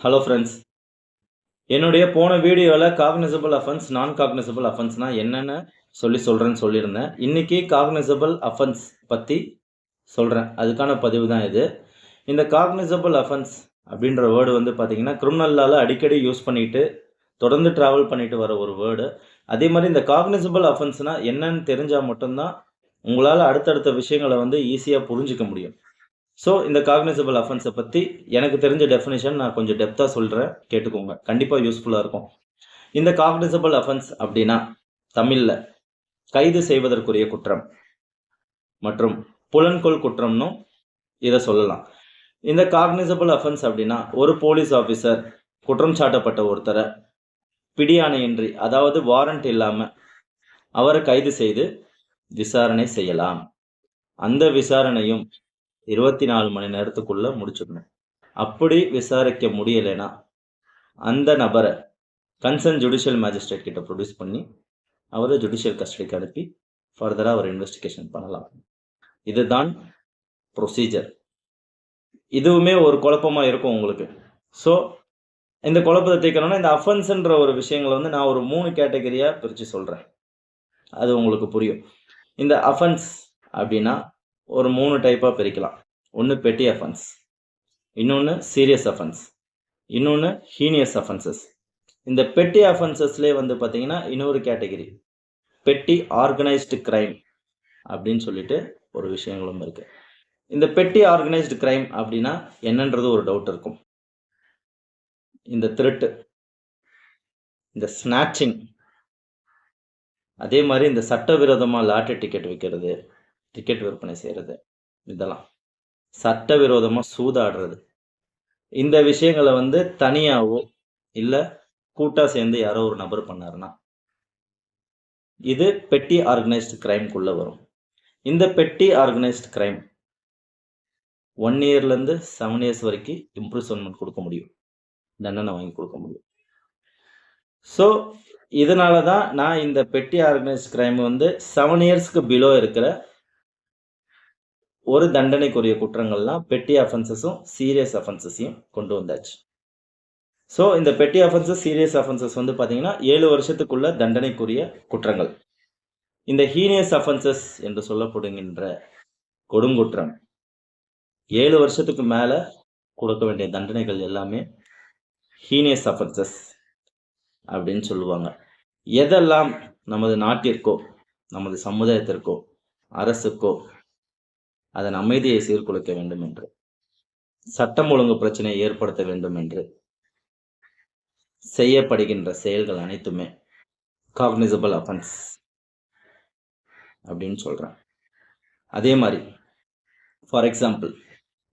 Hello friends என்னுடைய போன வீடியோவில் காக்னிசபிள் அஃபென்ஸ் நான் காக்னிசபிள் அஃபென்ஸ்னால் என்னென்னு சொல்லி சொல்கிறேன்னு சொல்லியிருந்தேன். இன்றைக்கி காக்னிசபிள் அஃபென்ஸ் பற்றி சொல்கிறேன் அதுக்கான பதிவு தான் இது. இந்த காக்னிசபிள் அஃபென்ஸ் அப்படின்ற வேர்டு வந்து பார்த்திங்கன்னா கிரிமினல்லால் அடிக்கடி யூஸ் பண்ணிட்டு தொடர்ந்து ட்ராவல் பண்ணிட்டு வர ஒரு வேர்டு அதே மாதிரி இந்த காக்னிசபிள் அஃபென்ஸ்னால் என்னன்னு தெரிஞ்சால் மட்டும்தான் உங்களால் அடுத்தடுத்த விஷயங்களை வந்து ஈஸியாக புரிஞ்சிக்க முடியும். ஸோ இந்த காக்னிசபிள் அஃபென்ஸை பற்றி எனக்கு தெரிஞ்ச டெஃபினேஷன் நான் கொஞ்சம் டெப்த்தாக சொல்கிறேன் கேட்டுக்கோங்க. கண்டிப்பாக யூஸ்ஃபுல்லாக இருக்கும். இந்த காக்னிசபிள் அஃபென்ஸ் அப்படின்னா தமிழில் கைது செய்வதற்குரிய குற்றம் மற்றும் புலன்கொள் குற்றம்னும் இதை சொல்லலாம். இந்த காக்னிசபிள் அஃபென்ஸ் அப்படின்னா ஒரு போலீஸ் ஆஃபீஸர் குற்றம் சாட்டப்பட்ட ஒருத்தரை பிடியாணையின்றி அதாவது வாரண்ட் இல்லாமல் அவரை கைது செய்து விசாரணை செய்யலாம். அந்த விசாரணையும் இருபத்தி நாலு மணி நேரத்துக்குள்ள முடிச்சுக்கணும் அப்படி விசாரிக்க முடியலைன்னா அந்த நபரை கன்சர்ன் ஜுடிஷியல் மேஜிஸ்ட்ரேட் கிட்ட ப்ரொடியூஸ் பண்ணி அவரை ஜுடிஷியல் கஸ்டடிக்கு அனுப்பி ஃபர்தராக அவர் இன்வெஸ்டிகேஷன் பண்ணலாம். இதுதான் ப்ரொசீஜர் இதுவுமே ஒரு குழப்பமாக இருக்கும் உங்களுக்கு. ஸோ இந்த குழப்பத்தை தீர்க்கணும்னா இந்த அஃபென்ஸுன்ற ஒரு விஷயங்களை வந்து நான் ஒரு மூணு கேட்டகரியாக பிரித்து சொல்கிறேன் அது உங்களுக்கு புரியும். இந்த அஃபென்ஸ் அப்படின்னா ஒரு மூணு டைப்பாக பிரிக்கலாம். ஒன்று பெட்டி அஃபென்ஸ் இன்னொன்று சீரியஸ் அஃபென்ஸ் இன்னொன்று ஹீனியஸ் அஃபென்சஸ் இந்த பெட்டி அஃபென்சஸ்லேயே வந்து பார்த்தீங்கன்னா இன்னொரு கேட்டகரி பெட்டி ஆர்கனைஸ்டு கிரைம் அப்படின்னு சொல்லிட்டு ஒரு விஷயங்களும் இருக்குது இந்த பெட்டி ஆர்கனைஸ்டு கிரைம் அப்படின்னா என்னன்றது ஒரு டவுட் இருக்கும். இந்த திருட்டு இந்த ஸ்நாச்சிங் அதே மாதிரி இந்த சட்டவிரோதமாக லாட்டரி டிக்கெட் விற்கிறது டிக்கெட் விற்பனை செய்கிறது இதெல்லாம். சட்டவிரோதமாக சூதாடுறது. இந்த விஷயங்களை வந்து தனியாகவோ இல்லை கூட்டாக சேர்ந்து யாரோ ஒரு நபர் பண்ணாருன்னா இது பெட்டி ஆர்கனைஸ்டு கிரைம்குள்ளே வரும். இந்த பெட்டி ஆர்கனைஸ்டு கிரைம் ஒன் இயர்லேருந்து செவன் இயர்ஸ் வரைக்கும் இம்ப்ரூவ்மெண்ட் கொடுக்க முடியும். தண்டனை வாங்கி கொடுக்க முடியும். ஸோ இதனால தான் நான் இந்த பெட்டி ஆர்கனைஸ்ட் கிரைம் வந்து செவன் இயர்ஸ்க்கு பிலோ இருக்கிற ஒரு தண்டனைக்குரிய குற்றங்கள்லாம் பெட்டி அஃபென்சஸும் சீரியஸ் அஃபென்சஸையும் கொண்டு வந்தாச்சு. ஸோ இந்த பெட்டி அஃபென்சஸ் சீரியஸ் அஃபென்சஸ் வந்து பார்த்தீங்கன்னா ஏழு வருஷத்துக்குள்ள தண்டனைக்குரிய குற்றங்கள். இந்த ஹீனியஸ் அஃபென்சஸ் என்று சொல்லப்படுகின்ற கொடுங்குற்றம் ஏழு வருஷத்துக்கு மேலே கொடுக்க வேண்டிய தண்டனைகள் எல்லாமே ஹீனியஸ் அஃபென்சஸ் அப்படின்னு சொல்லுவாங்க. எதெல்லாம் நமது நாட்டிற்கோ நமது சமுதாயத்திற்கோ அரசுக்கோ அதன் அமைதியை சீர்குலைக்க வேண்டும் என்று சட்டம் ஒழுங்கு பிரச்சனையை ஏற்படுத்த வேண்டும் என்று செய்யப்படுகின்ற செயல்கள் அனைத்துமே காக்னிசபிள் அஃபென்ஸ் அப்படின்னு சொல்கிறேன் அதே மாதிரி ஃபார் எக்ஸாம்பிள்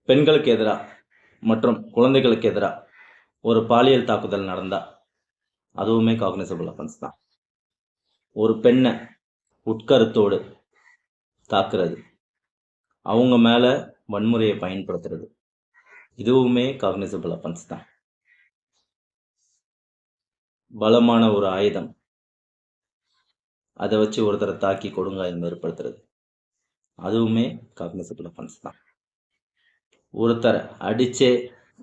பெண்களுக்கு எதிராக மற்றும் குழந்தைகளுக்கு எதிராக ஒரு பாலியல் தாக்குதல் நடந்தால் அதுவுமே காக்னிசபிள் அஃபென்ஸ் தான். ஒரு பெண்ணை உட்கருத்தோடு தாக்குறது அவங்க மேலே வன்முறையை பயன்படுத்துறது. இதுவுமே காக்னிசபிள் அஃபென்ஸ் தான். பலமான ஒரு ஆயுதம். அதை வச்சு ஒருத்தரை தாக்கி கொடுங்காயம் ஏற்படுத்துறது. அதுவுமே காக்னிசபிள் அஃபென்ஸ் தான். ஒருத்தரை அடிச்சே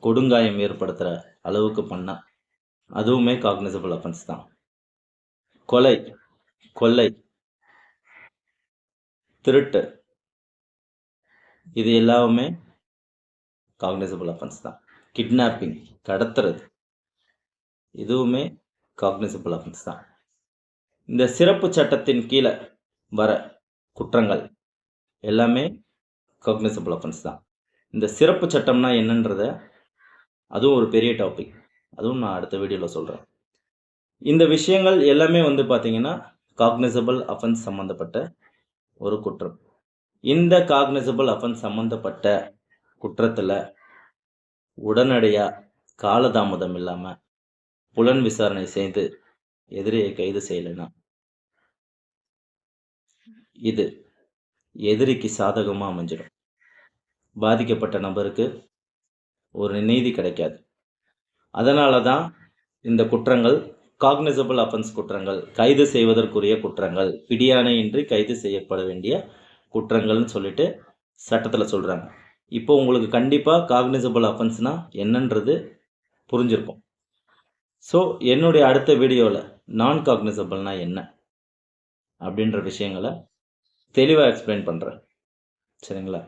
கொடுங்காயம் ஏற்படுத்துகிற அளவுக்கு பண்ணால் அதுவுமே காக்னிசபிள் அஃபென்ஸ் தான். கொலை கொள்ளை திருட்டு இது எல்லாமே காக்னிசபிள் அஃபென்ஸ் தான். கிட்னாப்பிங் கடத்துறது இதுவுமே காக்னிசபிள் அஃபென்ஸ் தான். இந்த சிறப்பு சட்டத்தின் கீழே வர குற்றங்கள் எல்லாமே காக்னிசபிள் அஃபென்ஸ் தான். இந்த சிறப்பு சட்டம்னா என்னன்றத அதுவும் ஒரு பெரிய டாபிக் அதுவும் நான் அடுத்த வீடியோவில் சொல்கிறேன் இந்த விஷயங்கள் எல்லாமே வந்து பார்த்திங்கன்னா காக்னிசபிள் அஃபென்ஸ் சம்மந்தப்பட்ட ஒரு குற்றம். இந்த காக்னிசபிள் அஃபென்ஸ் சம்மந்தப்பட்ட குற்றத்தில் உடனடியாக காலதாமதம் இல்லாமல் புலன் விசாரணை செய்து எதிரியை கைது செய்யலைன்னா இது எதிரிக்கு சாதகமாக அமைஞ்சிடும். பாதிக்கப்பட்ட நபருக்கு ஒரு நீதி கிடைக்காது. அதனால தான் இந்த குற்றங்கள் காக்னிசபிள் அஃபென்ஸ் குற்றங்கள் கைது செய்வதற்குரிய குற்றங்கள் பிடியாணையின்றி கைது செய்யப்பட வேண்டிய குற்றங்கள்னு சொல்லிட்டு சட்டத்தில் சொல்கிறாங்க இப்போ உங்களுக்கு கண்டிப்பாக காக்னிசபிள் அஃபென்ஸ்னால் என்னன்றது புரிஞ்சிருக்கும். ஸோ என்னுடைய அடுத்த வீடியோவில் நான் காக்னிசபிள்னா என்ன? அப்படின்ற விஷயங்களை தெளிவாக எக்ஸ்பிளைன் பண்ணுறேன் சரிங்களா?